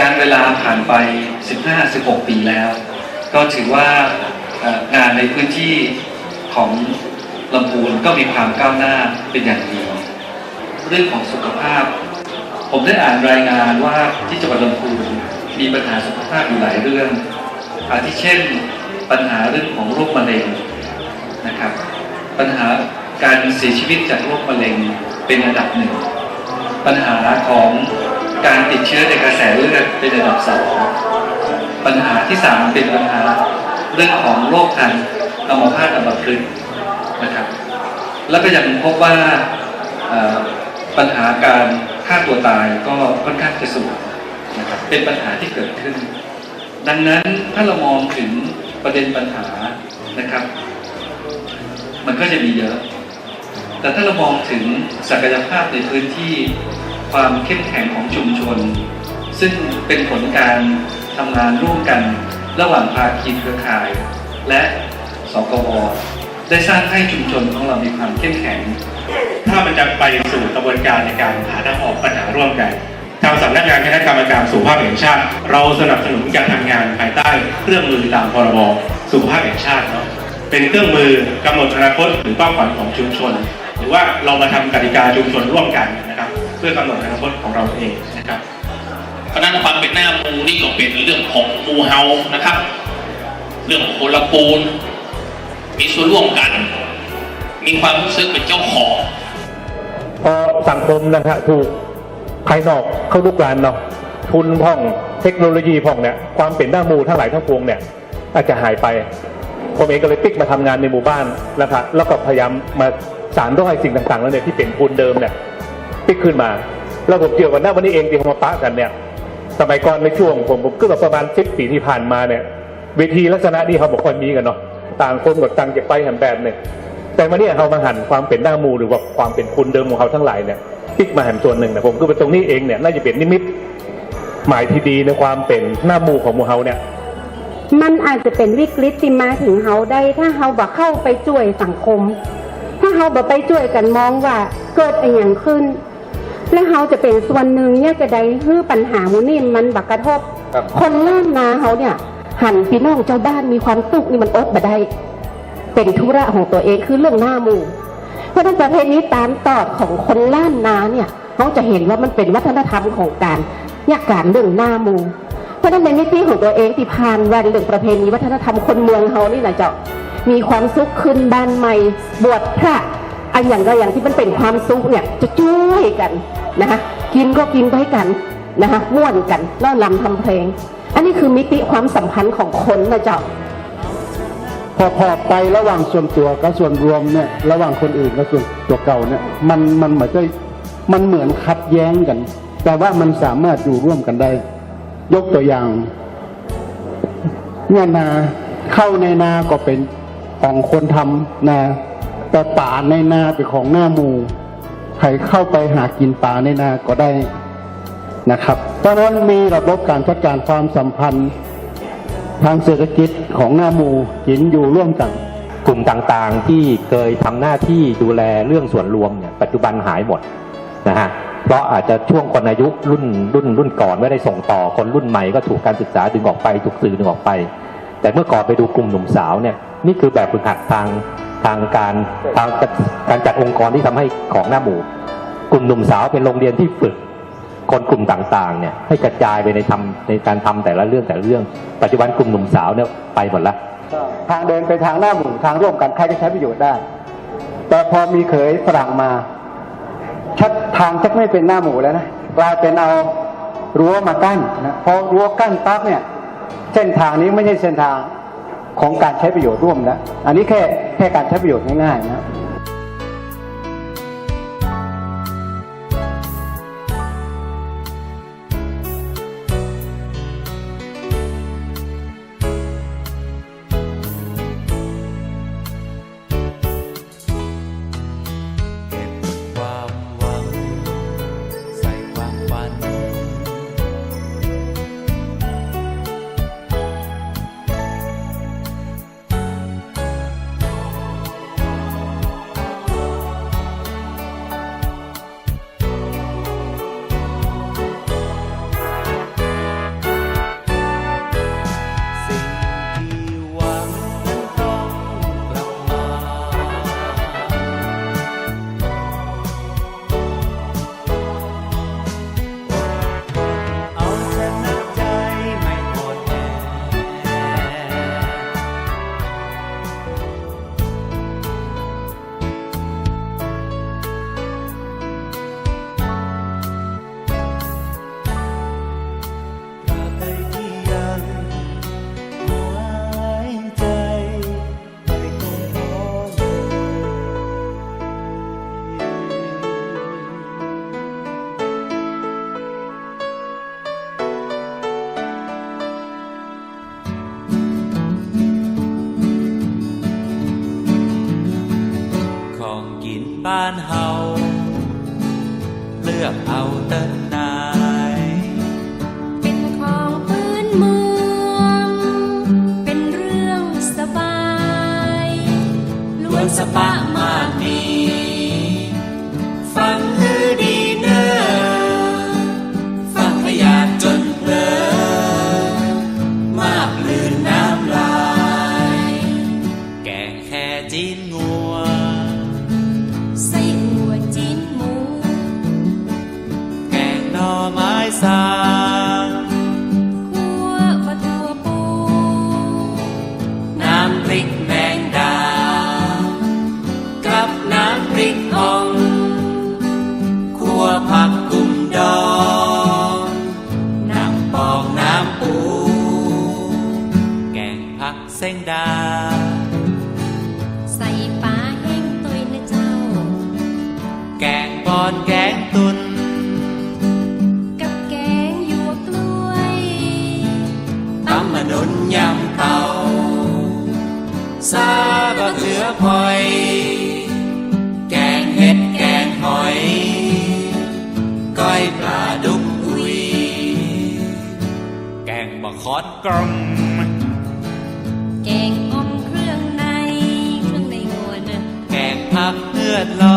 การเวลาผ่านไป 15-16 ปีแล้ว ก็ถือว่างานในพื้นที่ของลำพูนก็มีความก้าวหน้าเป็นอย่างดีเรื่องของสุขภาพ ผมได้อ่านรายงานว่าที่จังหวัดลำพูนมีปัญหาสุขภาพอยู่หลายเรื่อง อาทิเช่นปัญหาเรื่องของโรคมะเร็งนะครับ ปัญหาการเสียชีวิตจากโรคมะเร็งเป็นอันดับหนึ่ง ปัญหาของ การติดเชื้อในกระแสเลือดเป็นอันดับสองปัญหาที่สามเป็นปัญหาเรื่องของโรคทางอัมพาตอัมพฤกษ์นะครับ แล้วก็ยังพบว่าปัญหาการฆ่าตัวตายก็ค่อนข้างจะสูงนะครับเป็นปัญหาที่เกิดขึ้น ดังนั้นถ้าเรามองถึงประเด็นปัญหานะครับ มันก็จะมีเยอะ แต่ถ้าเรามองถึงศักยภาพในพื้นที่ ความเข้มแข็งของชุมชน ซึ่งเป็นผลการทำงานร่วมกันระหว่างภาคีเครือข่าย และสกวได้สร้างให้ชุมชนของเรามีความเข้มแข็ง ถ้ามันจะไปสู่กระบวนการในการหาทางออกปัญหาร่วมกันทางสำนักงานคณะกรรมการสุขภาพแห่งชาติ เราสนับสนุนการทำงานภายใต้เครื่องมือตามพรบสุขภาพแห่งชาติเนาะเป็นเครื่องมือกำหนดอนาคตหรือเป้าหมายของชุมชน หรือว่าเรามาทำกติกาชุมชนร่วมกันนะครับ เพื่อกำหนดอนาคตของเราเองนะครับเพราะนั้นความเป็นหน้ามูนี่ก็เป็นเรื่องของมูเฮานะครับ เรื่องของคนละปูนมีส่วนร่วมกัน มีความรู้สึกเป็นเจ้าของพอสังคมนะฮะถูกภายนอกเข้าลุกลานเนาะทุนพ่องเทคโนโลยีพ่องเนี่ยความเป็นหน้ามูทั้งหลายทั้งปวงเนี่ยอาจจะหายไปผมเองก็เลยปิ๊กมาทำงานในหมู่บ้านนะครับแล้วก็พยายามมาสารร้อยสิ่งต่างๆ แล้วเนี่ยที่เป็นทุนเดิมเนี่ย ปิ๊กขึ้นมา แล้วผมเกี่ยวกับหน้าวันนี้เองที่ผมมาปะกันเนี่ย สมัยก่อนในช่วงผมผมก็แบบประมาณสิบปีที่ผ่านมาเนี่ยเวทีลักษณะนี้เขาบอกคนมีกันเนาะต่างคนกดตังจะไปหันแบบหนึ่งแต่มาเนี่ยเขามาหันความเป็นหน้ามูหรือว่าความเป็นคุณเดิมของเขาทั้งหลายเนี่ยติ๊กมาหันส่วนหนึ่งเนะผมก็เป็นตรงนี้เองเนี่ยน่าจะเป็นนิมิตหมายที่ดีในความเป็นหน้ามูของมูเฮาเนี่ยมันอาจจะเป็นวิกฤตที่มาถึงเฮาได้ถ้าเฮาบ่เข้าไปช่วยสังคม ถ้าเฮาบ่ไปช่วยกันมองว่าเกิดอะไรอย่างขึ้น และเฮาจะเป็นส่วนหนึ่งเนี่ยจะได้ฮื้อปัญหาหมูนี่มันบักกระทบ ครับ คนล้านนาเฮาเนี่ย หันพี่น้องเจ้าบ้านมีความสุขนี่มันอดบ่ได้ เป็นธุระของตัวเองคือเรื่องหน้าหมู่เพราะฉะนั้นประเพณีตามตอดของคนล้านนาเนี่ยเขาจะเห็นว่ามันเป็นวัฒนธรรมของการยากการเรื่องหน้าหมู่เพราะฉะนั้นในมิติของตัวเองที่ผ่านวันเรื่องประเพณีวัฒนธรรมคนเมืองเขานี่นะเจ้ามีความสุขขึ้นบ้านใหม่บวชพระ อันอย่างใดอย่างที่มันเป็นความสุขเนี่ยจะช่วยกันนะคะกินก็กินไปกันนะคะม่วนกันแล้วลำทำเพลง อันนี้คือมิติความสัมพันธ์ของคนนะเจ้าพอพอไประหว่างส่วนตัวกับส่วนรวมเนี่ยระหว่างคนอื่นกับส่วนตัวเก่าเนี่ยมันมันเหมือนจะมันเหมือนขัดแย้งกัน แต่ว่ามันสามารถอยู่ร่วมกันได้ ยกตัวอย่างเนี่ยนาเข้าในนาก็เป็นของคนทำนา แต่ป่าในนาเป็นของหน้าหมูใครเข้าไปหากินป่าในนาก็ได้นะครับ เพราะฉะนั้นมีระบบการจัดการความสัมพันธ์ทางเศรษฐกิจของหน้าหมูกินอยู่ร่วมกัน กลุ่มต่างๆที่เคยทำหน้าที่ดูแลเรื่องส่วนรวมเนี่ยปัจจุบันหายหมดนะฮะเพราะอาจจะช่วงคนอายุรุ่นรุ่นรุ่นก่อนไม่ได้ส่งต่อคนรุ่นใหม่ก็ถูกการศึกษาดึงออกไปถูกสื่อดึงออกไป แต่เมื่อก่อนไปดูกลุ่มหนุ่มสาวเนี่ยนี่คือแบบฝึกหัดทาง ทางการทางการจัดองค์กรที่ทำให้ของหน้าหมู่กลุ่มหนุ่มสาวเป็นโรงเรียนที่ฝึกคนกลุ่มต่างๆเนี่ยให้กระจายไปในทำในการทำแต่ละเรื่องแต่ละเรื่อง ปัจจุบันกลุ่มหนุ่มสาวเนี่ยไปหมดละทางเดินเป็นทางหน้าหมู่ทางร่วมกันใครจะใช้ประโยชน์ได้ แต่พอมีเขยฝรั่งมาชัดทางชักไม่เป็นหน้าหมู่แล้วนะกลายเป็นเอารั้วมากั้นนะพอรั้วกั้นปั๊บเนี่ย เส้นทางนี้ไม่ใช่เส้นทาง ของการใช้ประโยชน์ร่วมนะ อันนี้แค่แค่การใช้ประโยชน์ง่ายๆนะ บ้านเฮาเลือกเอาเติ้นนาย เป็นของพื้นเมือง เป็นเรื่องสบายล้วนสบาย nhằm tàu xa và giữa hoài càng hết càng hỏi coi bà đúng uy càng bà khó công càng lo